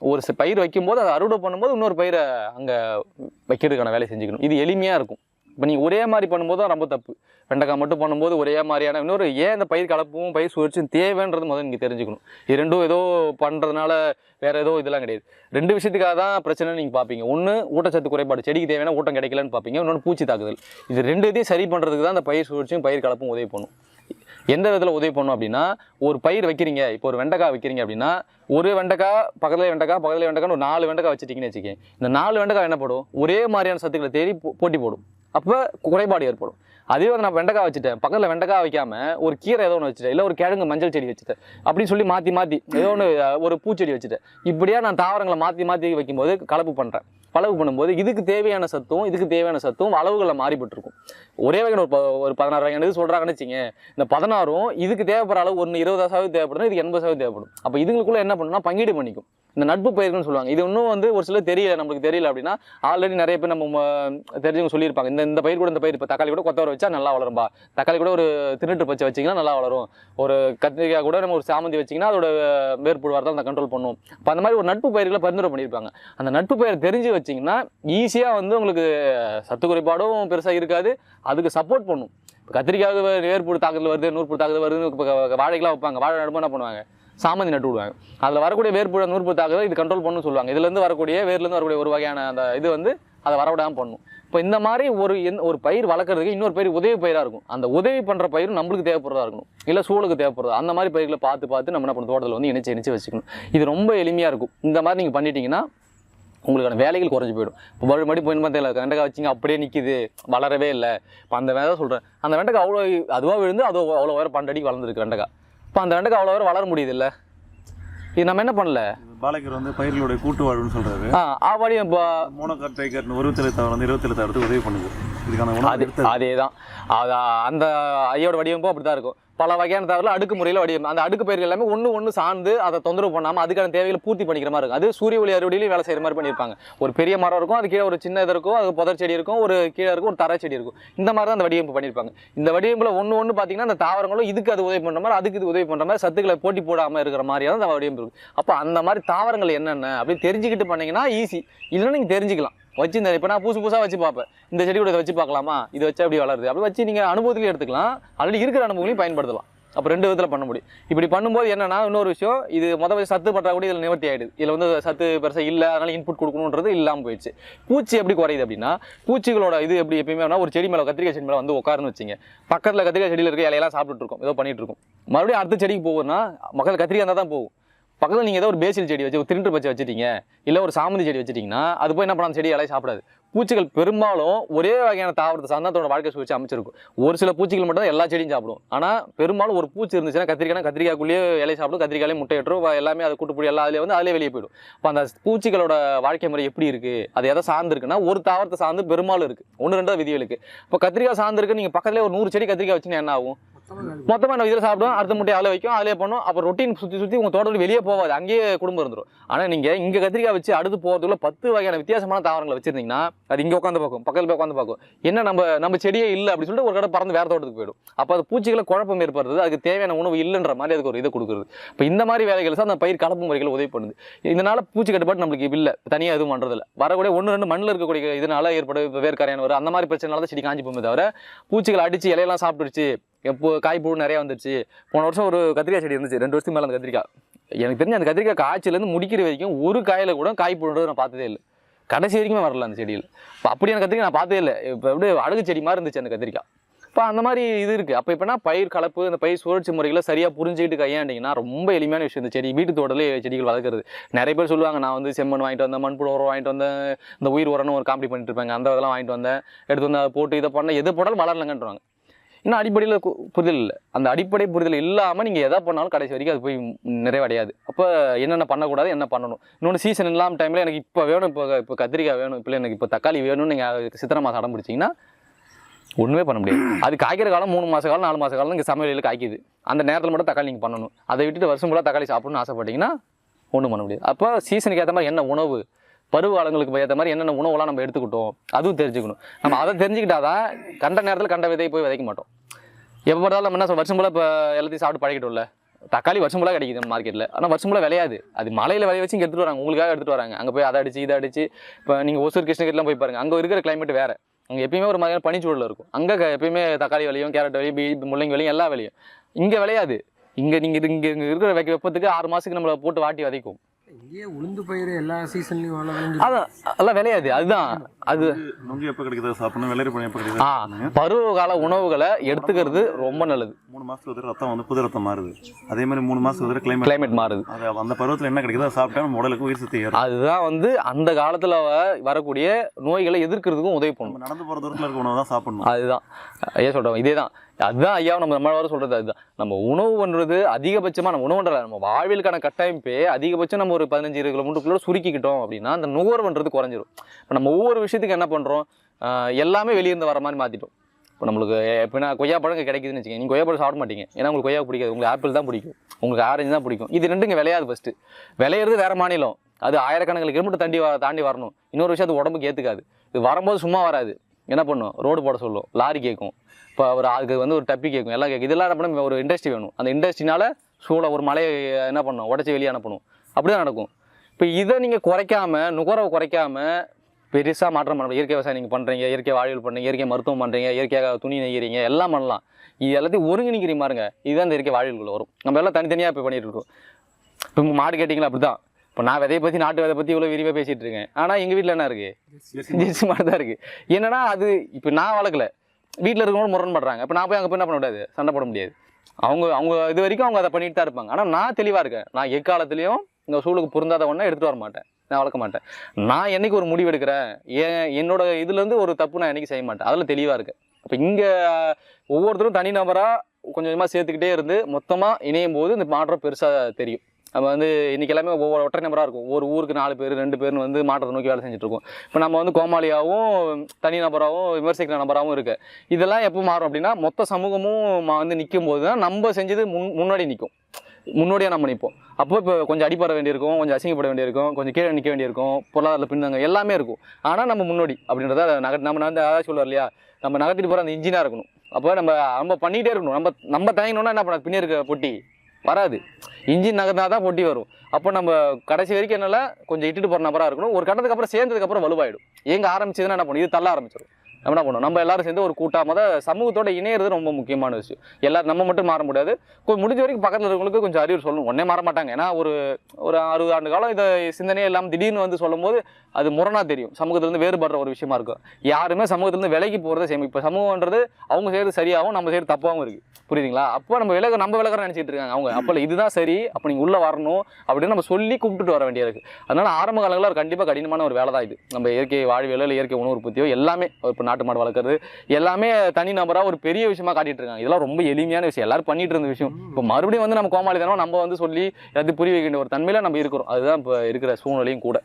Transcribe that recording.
ஒரு பயிர் வைக்கும்போது அதை அறுவடை பண்ணும்போது இன்னொரு பயிரை அங்கே வைக்கிறதுக்கான வேலையை செஞ்சுக்கணும். இது எளிமையாக இருக்கும். இப்போ நீங்கள் ஒரே மாதிரி பண்ணும்போது தான் ரொம்ப தப்பு. வெண்டைக்காய் மட்டும் பண்ணும்போது ஒரே மாதிரியான இன்னொரு ஏன் இந்த பயிர் கலப்பும் பயிர் சுழற்சியும் தேவைன்றது முதல்ல நீங்கள் தெரிஞ்சுக்கணும். இது ரெண்டும் ஏதோ பண்ணுறதுனால வேறு ஏதோ இதெல்லாம் கிடையாது. ரெண்டு விஷயத்துக்காக தான் பிரச்சனை நீங்கள் பார்ப்பீங்க ஒன்று ஊட்டச்சத்து குறைபாடு. செடிக்கு தேவையான ஊட்டம் கிடைக்கலன்னு பார்ப்பீங்க இன்னொன்று பூச்சி தாக்குதல். இது ரெண்டு இதையும் சரி பண்ணுறதுக்கு தான் அந்த பயிர் சுழற்சியும் பயிர் கலப்பும் உதவி பண்ணும். எந்த விதத்தில் உதவி பண்ணும் அப்படின்னா ஒரு பயிர் வைக்கிறீங்க இப்போ ஒரு வெண்டைக்காய் வைக்கிறீங்க அப்படின்னா ஒரு வெண்டைக்காய் பக்கத்தில் வெண்டைக்காய் பக்கத்தில் வெண்டைக்காய் ஒரு நாலு வெண்டைக்காய் வச்சுட்டிங்கன்னு வச்சுக்கேன் இந்த நாலு வெண்டைக்காய் என்ன போடும்? ஒரே மாதிரியான சத்துக்களை தேடி போ- போட்டி போடும். அப்போ குறைபாடு ஏற்படும். அதே வந்து நான் வெண்டைக்காய் வச்சுட்டேன். பக்கத்தில் வெண்டைக்காய் வைக்காம ஒரு கீரை ஏதோ ஒன்று வச்சுட்டேன். இல்லை ஒரு கிழங்கு மஞ்சள் செடி வச்சுட்டேன். அப்படின்னு சொல்லி மாற்றி மாற்றி ஏதோ ஒன்று ஒரு பூச்செடி வச்சுட்டேன். இப்படியா நான் தாவரங்களை மாற்றி மாற்றி வைக்கும்போது கலப்பு பண்ணுறேன் கலப்பு பண்ணும்போது இதுக்கு தேவையான சத்தும் இதுக்கு தேவையான சத்தும் அளவுகளில் மாறிபட்டிருக்கும் ஒரே வகையான ஒரு ப- ஒரு பதினாறு வகையான இது சொல்கிறாங்கன்னு வச்சுங்க இந்த பதினாறும் இதுக்கு தேவைப்படுற அளவு ஒன்று இருபது சதவீதம் தேவைப்படும் இதுக்கு எண்பது சதவீதம் தேவைப்படும். அப்போ இதுங்களுக்குள்ளே என்ன பண்ணுன்னா பங்கீடு பண்ணிக்கும். இந்த நட்பு பயிர்கள்னு சொல்லுவாங்க. இது இன்னும் வந்து ஒரு சில தெரியல நம்மளுக்கு தெரியல அப்படின்னா ஆல்ரெடி நிறைய பேர் நம்ம தெரிஞ்சவங்க சொல்லியிருப்பாங்க. இந்த இந்த பயிர் கூட இந்த பயிர் இப்போ தக்காளி கூட கொத்தவரை வச்சா நல்லா வளரும்பா. தக்காளி கூட ஒரு திருநெட்டு பச்சை வச்சிங்கன்னா நல்லா வளரும். ஒரு கத்திரிக்காய் கூட நம்ம ஒரு சாமந்தி வச்சிங்கன்னா அதோட வேர்ப்புழு வரதான் அந்த கண்ட்ரோல் பண்ணும் இப்போ அந்த மாதிரி ஒரு நட்பு பயிர்களை பரிந்துரை பண்ணியிருப்பாங்க. அந்த நட்பு பயிர் தெரிஞ்சு வச்சிங்கன்னா ஈஸியாக வந்து உங்களுக்கு சத்து குறைபாடும் பெருசாக இருக்காது. அதுக்கு சப்போர்ட் பண்ணும். இப்போ கத்திரிக்காய் வேர்ப்புழு தாக்குதல் வருது நூற்புழு தாக்குதல் வருதுன்னு இப்போ வாழைக்கெல்லாம் வைப்பாங்க. வாழை நடும்போது என்ன பண்ணுவாங்க? சாமந்தி நட்டு விடுவாங்க. அதில் வரக்கூடிய வேர்ப்புழு நூற்புழு தாக்குதல் இது கண்ட்ரோல் பண்ணணும்னு சொல்லுவாங்க. இதுலேருந்து வரக்கூடிய வேர்லேருந்து வரக்கூடிய ஒரு வகையான அந்த இது வந்து அதை வரவிடாமல் பண்ணும். இப்போ இந்த மாதிரி ஒரு எந் ஒரு பயிர் வளர்க்குறதுக்கு இன்னொரு பயிர் உதவி பயிராக இருக்கும். அந்த உதவி பண்ணுற பயிரும் நம்மளுக்கு தேவைப்படுறதா இருக்கணும். இல்லை சூழலுக்கு தேவைப்படுறது. அந்த மாதிரி பயிர்களை பார்த்து பார்த்து நம்ம என்ன பண்ணணும்? தோட்டத்தில் வந்து இணைச்சு இணைச்சு வச்சுக்கணும். இது ரொம்ப எளிமையாக இருக்கும். இந்த மாதிரி நீங்கள் பண்ணிட்டீங்கன்னா உங்களுக்கான வேலைகள் குறைஞ்சி போயிடும். இப்போ மறுபடியும் மறுபடியும் போய் பார்த்தீங்களா வெண்டைக்காய் வச்சிங்க அப்படியே நிற்கிது வளரவே இல்லை. இப்போ அந்த வேலை சொல்கிறேன் அந்த வெண்டைக்காய் அவ்வளோ அதுவாக விழுந்து அது அவ்வளோ வேறு பன்னெண்டு அடிக்கு வளர்ந்துருக்கு வெண்டைக்காய். இப்போ அந்த வெண்டைக்காய் அவ்வளோ வேறு வளர முடியுது இல்லை? இது நம்ம என்ன பண்ணல? பாலகர் வந்து பயிர்களுடைய கூட்டு வாழ்வுன்னு சொல்றாரு. ஆ ஆவாடி இப்போ மோனோகார் டைகர் உருவத்திலை தவிர வந்து இருபத்தி தவிரத்துக்கு உதவி பண்ணுது. இதுக்கான அது தான் அது அந்த ஐயோட வடிவமைப்பும் அப்படி தான் இருக்கும். பல வகையான தவிர அடுக்கு முறையில் வடிவம் அந்த அடுக்கு பயிர்கள் எல்லாமே ஒன்று ஒன்று சார்ந்து அதை தொந்தரவு பண்ணாமல் அதுக்கான தேவைகளை பூர்த்தி பண்ணிக்கிற மாதிரி இருக்கும். அது சூரிய ஒளி அறுவடையிலையும் வேலை செய்கிற மாதிரி பண்ணியிருப்பாங்க. ஒரு பெரிய மரம் இருக்கும் அது கீழே ஒரு சின்ன இது இருக்கும் அது புதர் செடி இருக்கும் ஒரு கீழே இருக்கும் ஒரு தரை செடி இருக்கும். இந்த மாதிரி தான் அந்த வடிவமைப்பு பண்ணியிருப்பாங்க. இந்த வடிவமைப்பில் ஒன்று ஒன்று பார்த்தீங்கன்னா அந்த தாவரங்களும் இதுக்கு அது உதவி பண்ணுற மாதிரி அதுக்கு இது உதவி பண்ணுற மாதிரி சத்துக்களை போட்டி போடாமல் இருக்கிற மாதிரியான அந்த வடிவமைப்பு இருக்கும் அப்போ அந்த மாதிரி தாவரங்கள் என்னென்ன அப்படின்னு தெரிஞ்சுக்கிட்டு பண்ணிங்கன்னா ஈஸி இல்லைன்னா நீங்கள் தெரிஞ்சுக்கலாம். வச்சு இந்த இப்போ நான் புதுசு புதுசாக வச்சு பார்ப்பேன். இந்த செடி கூட இதை வச்சு பார்க்கலாமா? இது வச்சு அப்படி வளருது? அப்படி வச்சு நீங்கள் அனுபவத்திலையும் எடுத்துக்கலாம். ஆல்ரெடி இருக்கிற அனுபவங்களையும் பயன்படுத்தலாம். அப்போ ரெண்டு விதத்தில் பண்ண முடியும். இப்படி பண்ணும்போது என்னன்னா இன்னொரு விஷயம் இது மொதல் சத்து பற்றாக்குடி இதில் நிவர்த்தி ஆகிடுது இதில் வந்து சத்து பெருசாக இல்லை அதனால் இன்புட் கொடுக்கணுன்றது இல்லாமல் போயிடுச்சு. பூச்சி எப்படி குறையுது அப்படின்னா பூச்சிகளோட இது எப்படி எப்பயுமே ஒரு செடி மேலே கத்திரிக்காய் செடி மேலே வந்து உட்காருன்னு வச்சிங்க. பக்கத்தில் கத்திரிக்காய் செடியில் இருக்க இலையெல்லாம் சாப்பிட்டுட்டு ஏதோ பண்ணிட்டு இருக்கோம். மறுபடியும் அடுத்த செடிக்கு போகும்னா மக்கள் கத்திரிக்காய் இருந்தால் தான் போகும். பக்கத்தில் நீங்கள் ஏதோ ஒரு பேசில் செடி வச்சு ஒரு திருட்டு பச்சை வச்சுட்டீங்க இல்லை ஒரு சாமந்தி செடி வச்சுட்டிங்கன்னா அது போய் என்ன பண்ணாலும் செடி இலையை சாப்பிடாது. பூச்சிகள் பெரும்பாலும் ஒரே வகையான தாவரத்தை சார்ந்து அதோட வாழ்க்கை சூழ்ச்சி அமைச்சிருக்கும். ஒரு சில பூச்சிகள் மட்டும் தான் எல்லா செடியும் சாப்பிடும். ஆனால் பெரும்பாலும் ஒரு பூச்சி இருந்துச்சுன்னா கத்திரிக்காய் கத்திரிக்காய்க்குள்ளேயே இலையை சாப்பிடும் கத்திரிக்காயிலே முட்டை எல்லாமே அதை கூட்டுப்படி எல்லா அதிலே வந்து அதிலே வெளியே போயிடும். இப்போ அந்த பூச்சிகளோட வாழ்க்கை முறை எப்படி இருக்குது அது எதை சார்ந்து இருக்குன்னா ஒரு தாவரத்தை சார்ந்து பெரும்பாலும் இருக்குது ஒன்று ரெண்டாவது விதிகளுக்கு இப்போ கத்திரிக்காய் சார்ந்து இருக்கு நீங்கள் பக்கத்துலேயே ஒரு நூறு செடி கத்திரிக்காய் வச்சுன்னா என்ன ஆகும்? மொத்தமாக நம்ம இதில் சாப்பிடும் அடுத்த முட்டையை அதில் வைக்கும். அதிலே பண்ணும் அப்புறம் ரொட்டீன் சுற்றி சுற்றி உங்கள் தோட்டத்தில் வெளியே போகாது. அங்கேயே குடும்பம் இருந்துடும் ஆனால் நீங்கள் இங்கே கத்திரிக்காய் வச்சு அடுத்து போகிறதுக்குள்ள பத்து வகையான வித்தியாசமான தாவரங்களை வச்சிருந்தீங்கன்னா அது இங்கே உட்காந்து பார்க்கும். பக்கத்தில் போய் உட்காந்து பார்க்கும். என்ன நம்ம நம்ம செடியே இல்லை அப்படின்னு சொல்லிட்டு ஒரு கடை பறந்து வேறு தோட்டத்துக்கு போயிடும். அப்போ அது பூச்சிகளை குழப்பம் ஏற்படுறது அதுக்கு தேவையான உணவு இல்லைன்ற மாதிரி அதுக்கு ஒரு இதை கொடுக்குறது. இப்போ இந்த மாதிரி வேலைகள் தான் அந்த பயிர் கலப்பு முறைகள் உதவி பண்ணுது. இதனால் பூச்சி கட்டுப்பாடு நம்மளுக்கு இல்லை. தனியாக எதுவும் பண்ணுறதில்ல வரக்கூடிய ஒன்று ரெண்டு மண்ணில் இருக்கக்கூடிய இதனால் ஏற்படும் இப்போ வேர்க்கரையான வரும் அந்த மாதிரி பிரச்சனைனால தான் செடி காஞ்சி போகுமே தவிர பூச்சிகள் அடித்து இலையெல்லாம் சாப்பிட்டுருச்சு. எப்போ காய்ப்பூ நிறையா வந்துருச்சு. போன வருஷம் ஒரு கத்திரிக்காய் செடி இருந்துச்சு. ரெண்டு வருஷத்துக்கு மேலே அந்த கத்திரிக்காய். எனக்கு தெரிஞ்ச அந்த கத்திரிக்காய் காய்ச்சிலேருந்து முடிக்கிற வரைக்கும் ஒரு காயில் கூட காய் நான் பார்த்ததே இல்லை. கடைசி வரைக்குமே வரல அந்த செடியில் இப்போ அப்படியான கத்திரிக்காய் நான் பார்த்ததே இல்லை. இப்போ அப்படியே அழகு செடி மாதிரி இருந்துச்சு அந்த கத்திரிக்காய். இப்போ அந்த மாதிரி இது இருக்குது அப்போ இப்போனா பயிர் கலப்பு இந்த பயிர் சுழற்சி முறைகளை சரியாக புரிஞ்சுக்கிட்டு கையாண்டிங்கன்னா ரொம்ப எளிமையான விஷயம் இந்த செடி. வீட்டு தோட்டலே செடிகள் வளர்க்குறது. நிறைய பேர் சொல்லுவாங்க நான் வந்து செம்மண் வாங்கிட்டு வந்தேன் மண்புழு உரம் வாங்கிட்டு வந்தேன் இந்த உயிர் உரம்னு ஒரு காமெடி பண்ணிட்டு இருப்பாங்க. அந்த இதெல்லாம் வாங்கிட்டு வந்தேன். எடுத்து வந்து அதை போட்டு இதை பண்ண எது போட்டாலும் வளரலங்கன்றாங்க இன்னும் அடிப்படையில் புரிதல் இல்லை. அந்த அடிப்படை புரிதல் இல்லாமல் நீங்கள் எதை பண்ணாலும் கடைசி வரைக்கும் அது போய் நிறைவடையாது. அப்போ என்னென்ன பண்ணக்கூடாது என்ன பண்ணணும்? இன்னொன்று சீசன் இல்லாமல் டைமில் எனக்கு இப்போ வேணும் இப்போ இப்போ கத்திரிக்காய் வேணும் இப்போ எனக்கு இப்போ தக்காளி வேணும்னு நீங்கள் சித்திரை மாதம் அடம் பிடிச்சிங்கன்னா ஒன்றுமே பண்ண முடியாது. அது காய்க்கிற காலம் மூணு மாத காலம் நாலு மாத காலம் இங்கே சமையலில் காய்க்குது. அந்த நேரத்தில் மட்டும் தக்காளி நீங்கள் பண்ணணும். அதை விட்டுட்டு வருஷம் ஃபுல்லாக தக்காளி சாப்பிடணும்னு ஆசைப்பட்டீங்கன்னா ஒன்றும் பண்ண முடியாது. அப்போ சீசனுக்கு ஏற்ற மாதிரி என்ன உணவு பருவ காலங்களுக்கு ஏற்ற மாதிரி என்னென்ன உணவுலாம் நம்ம எடுத்துக்கிட்டோம் அதுவும் தெரிஞ்சுக்கணும். நம்ம அதை தெரிஞ்சுக்கிட்டாதான் கண்ட நேரத்தில் கண்ட விதையை போய் விதைக்க மாட்டோம். எப்போ பார்த்தாலும் நம்ம என்ன வருஷம் போல் இப்போ எல்லாத்தையும் சாப்பிட்டு பழகிட்டோம்ல தக்காளி வருஷம் போல கிடைக்குது மார்க்கெட்டில் ஆனால் வருஷம் போல விளையாது. அது மலையில் விளைய வச்சு இங்கே எடுத்துகிட்டு வராங்க. உங்களுக்காக எடுத்துகிட்டு வராங்க. அங்கே போய் அதை அடிச்சு இதை அடிச்சு இப்போ நீங்கள் ஒசூர் கிருஷ்ணகிரிலாம் போய் பாருங்க. அங்கே இருக்கிற கிளைமேட் வேறு. அங்கே எப்பயுமே ஒரு மாதிரியான பனிச்சூழல் இருக்கும். அங்கே எப்பயுமே தக்காளி விளையும் கேரட் விளையும் பீ முள்ளங்கி விளையும் எல்லா விளையும் இங்கே விளையாது. இங்கே நீங்கள் இங்கே இங்கே இருக்கிற வைக்க வெப்பத்துக்கு ஆறு மாதத்துக்கு நம்மளை போட்டு வாட்டி வதைக்கும். இங்கேயே உளுந்து பயிர் எல்லா சீசன்லயும் அதான் அதெல்லாம் விளையாது. அதுதான். அது நொங்கு எப்போ கிடைக்குதோ? சாப்பிடணும். வெள்ளரி பழம் எப்போ கிடைக்குது? பருவகால உணவுகளை எடுத்துக்கிறது ரொம்ப நல்லது. மூணு மாசத்துக்கு ரத்தம் வந்து புது ரத்தம் மாறுது. அதே மாதிரி மூணு மாசத்துக்கு கிளைமேட் கிளைமேட் மாறுது. அது அந்த பருவத்தில் என்ன கிடைக்குதோ சாப்பிட்டா நம்ம உடலுக்கு உயிர் சக்தி அதுதான் வந்து அந்த காலத்துல வரக்கூடிய நோய்களை எதிர்க்கிறதுக்கும் உதவி பண்ணும். நம்ம நடந்து போகிற தூரத்தில் இருக்க உணவு தான் சாப்பிடணும். அதுதான். ஐயா சொல்றோம் இதே தான் அதுதான் ஐயா நம்ம நம்ம வர சொல்கிறது அதுதான். நம்ம உணவு பண்ணுறது அதிகபட்சமாக நம்ம உணவுன்றல நம்ம வாழ்வியலுக்கான கட்டமைப்பே அதிகபட்சம் நம்ம ஒரு பதினஞ்சு இருபது கிலோமீட்டருக்குள்ள சுருக்கிக்கிட்டோம் அப்படின்னா அந்த நுகர்வுன்றது குறைஞ்சிரும். இப்போ நம்ம ஒவ்வொரு விஷயத்துக்கு என்ன பண்ணுறோம் எல்லாமே வெளியிருந்து வர மாதிரி மாற்றிட்டோம் இப்போ நம்மளுக்கு எப்படின்னா கொய்யா பழம் கிடைக்குதுன்னு வச்சுக்கோங்க. நீங்கள் கொய்யாப்பழம் சாப்பிட மாட்டீங்க. ஏன்னா உங்களுக்கு கொய்யா பிடிக்காது. உங்களுக்கு ஆப்பிள் தான் பிடிக்கும். உங்களுக்கு ஆரஞ்சு தான் பிடிக்கும். இது ரெண்டும் இங்கே விளையாது ஃபஸ்ட்டு விளையிறது வேறு மாநிலம். அது ஆயிரக்கணக்கில் கிலோமீட்டர் தாண்டி தாண்டி வரணும். இன்னொரு விஷயம் அது உடம்புக்கு ஏற்றுக்காது இது வரும்போது சும்மா வராது. என்ன பண்ணும்? ரோடு போட சொல்லும். லாரி கேட்கும் இப்போ ஒரு அதுக்கு வந்து ஒரு டப்பி கேட்கும் எல்லாம் கேட்கும் இதெல்லாம் என்ன பண்ணும்? ஒரு இண்டஸ்ட்ரி வேணும். அந்த இண்டஸ்ட்ரினால சூழ ஒரு மலையை என்ன பண்ணும்? உடச்சி வெளியே அனுப்பணும். அப்படி தான் நடக்கும். இப்போ இதை நீங்கள் குறைக்காம நுகரவை குறைக்காம பெருசாக மாற்றம் பண்ண இயற்கை விவசாயம் நீங்கள் பண்ணுறீங்க இயற்கை வாழ்வியல் பண்ணுறீங்க இயற்கை மருத்துவம் பண்ணுறீங்க இயற்கையாக துணி நெய்கிறீங்க. எல்லாம் பண்ணலாம். இது எல்லாத்தையும் ஒருங்கிணைக்கிறீங்க பாருங்க. இதுதான் இந்த இயற்கை வாழ்வியல்குள்ள வரும். நம்ம எல்லாம் தனித்தனியாக இப்போ பண்ணிகிட்டு இருக்கோம். இப்போ மாடு கேட்டிங்களா அப்படி தான் இப்போ நான் விதையை பற்றி நாட்டு விதை பற்றி இவ்வளோ விரிவாக பேசிகிட்டு இருக்கேன். ஆனால் எங்கள் வீட்டில் என்ன இருக்குது ஜெர்சி மாடு. தான் இருக்குது என்னன்னா அது இப்போ நான் வளர்க்கல. வீட்டில் இருக்கவங்க முரண்படுறாங்க. இப்போ நான் போய் அங்கே போய் என்ன பண்ண முடியாது? சண்டை போட முடியாது. அவங்க அவங்க இது வரைக்கும் அவங்க அதை பண்ணிட்டு தான் இருப்பாங்க. ஆனால் நான் தெளிவாக இருக்கேன். நான் எக்காலத்துலேயும் இந்த சூழலுக்கு பொருந்தாத ஒன்றை எடுத்துகிட்டு வர மாட்டேன். நான் வளர்க்க மாட்டேன். நான் என்னைக்கு ஒரு முடிவு எடுக்கிறேன்? ஏன் என்னோட இதுலேருந்து ஒரு தப்பு நான் என்னைக்கு செய்ய மாட்டேன்? அதில் தெளிவாக இருக்கேன் அப்போ இங்கே ஒவ்வொருத்தரும் தனிநபராக கொஞ்சம் கொஞ்சமாக சேர்த்துக்கிட்டே இருந்து மொத்தமாக இணையும் போது இந்த மாற்றம் பெருசாக தெரியும். நம்ம வந்து இன்றைக்கி எல்லாமே ஒவ்வொரு ஒற்றை நபராக இருக்கும். ஒரு ஊருக்கு நாலு பேர் ரெண்டு பேர்னு வந்து மாற்றத்தை நோக்கி வேலை செஞ்சுட்ருக்கோம் இப்போ நம்ம வந்து கோமாளியாகவும் தனி நபராகவும் விமர்சிக்கிற நபராகவும் இருக்குது இதெல்லாம் எப்போ மாறும் அப்படின்னா மொத்த சமூகமும் மா- வந்து நிற்கும் போது தான் நம்ம செஞ்சது முன் முன்னாடி நிற்கும் முன்னோடியாக நம்ம நிற்போம் அப்போ இப்போ கொஞ்சம் அடிப்பட வேண்டியிருக்கும் கொஞ்சம் அசிங்கப்பட வேண்டியிருக்கும் கொஞ்சம் கீழே நிற்க வேண்டியிருக்கும் பொருளாதாரத்தில் பின்னங்க எல்லாமே இருக்கும். ஆனால் நம்ம முன்னோடி அப்படின்றத நக நம்ம வந்து அதாவது சொல்லுவார் இல்லையா? நம்ம நகர்த்திட்டு போகிற அந்த இன்ஜினாக இருக்கணும். அப்போ நம்ம நம்ம பண்ணிகிட்டே இருக்கணும். நம்ம நம்ம தயங்கினோம்னா என்ன பண்ண பின்னே இருக்க பொட்டி. வராது. இன்ஜின் நகர்ந்தால் தான் பொட்டி வரும். அப்போ நம்ம கடைசி வரைக்கும் என்னால் கொஞ்சம் இட்டுட்டு போகிற நபராக இருக்கணும். ஒரு கட்டத்துக்கு அப்புறம் சேர்ந்ததுக்கப்புறம் வலுவாயிடும். எங்கே ஆரம்பிச்சதுன்னா என்ன பண்ணும்? இது தள்ள ஆரம்பிச்சிடும் நம்ம என்ன பண்ணுவோம் நம்ம எல்லாரும் சேர்ந்து ஒரு கூட்டாக மொதல் சமூகத்தோட இணையிறது ரொம்ப முக்கியமான விஷயம். எல்லாரும் நம்ம மட்டும் மாற முடியாது. கொஞ்சம் முடிஞ்ச வரைக்கும் பக்கத்தில் இருக்கவங்களுக்கு கொஞ்சம் அறிவு சொல்லணும். உடனே மாற மாட்டாங்க. ஏன்னா ஒரு ஒரு அறுபது ஆண்டு காலம் இதை சிந்தனையே இல்லாமல் திடீர்னு வந்து சொல்லும்போது அது முரணாக தெரியும். சமூகத்திலேருந்து வேறுபடுற ஒரு விஷயமா இருக்கும். யாருமே சமூகத்திலேருந்து விலைக்கு போகிறத சேமி. இப்போ சமூகன்றது அவங்க செய்கிறது சரியாகவும் நம்ம செய்கிறது தப்பாகவும் இருக்குது புரியுதுங்களா? அப்போ நம்ம விலக நம்ம விலகிற நினச்சிட்டு இருக்காங்க அவங்க. அப்போ இதுதான் சரி. அப்போ நீங்கள் உள்ளே வரணும் அப்படின்னு நம்ம சொல்லி கூப்பிட்டுட்டு வர வேண்டியது இருக்கு. அதனால ஆரம்ப காலங்களில் ஒரு கண்டிப்பாக கடினமான ஒரு வேலை தான் இது. நம்ம இயற்கை வாழ்வியலோ இல்லை இயற்கை உணவு உற்பத்தியோ எல்லாமே. இப்போ நாட்டு மாடு வளர்க்குறது எல்லாமே தனி நபராக ஒரு பெரிய விஷயமா காட்டிட்டு இருக்காங்க. இதெல்லாம் ரொம்ப எளிமையான விஷயம். எல்லாரும் பண்ணிட்டு இருந்த விஷயம். இப்போ மறுபடியும் வந்து நம்ம கோமாளி தானோ நம்ம வந்து சொல்லி எல்லாத்தையும் புரிய வைக்கின்ற ஒரு தன்மையில நம்ம இருக்கிறோம். அதுதான் இப்போ இருக்கிற சூழ்நிலையும் கூட.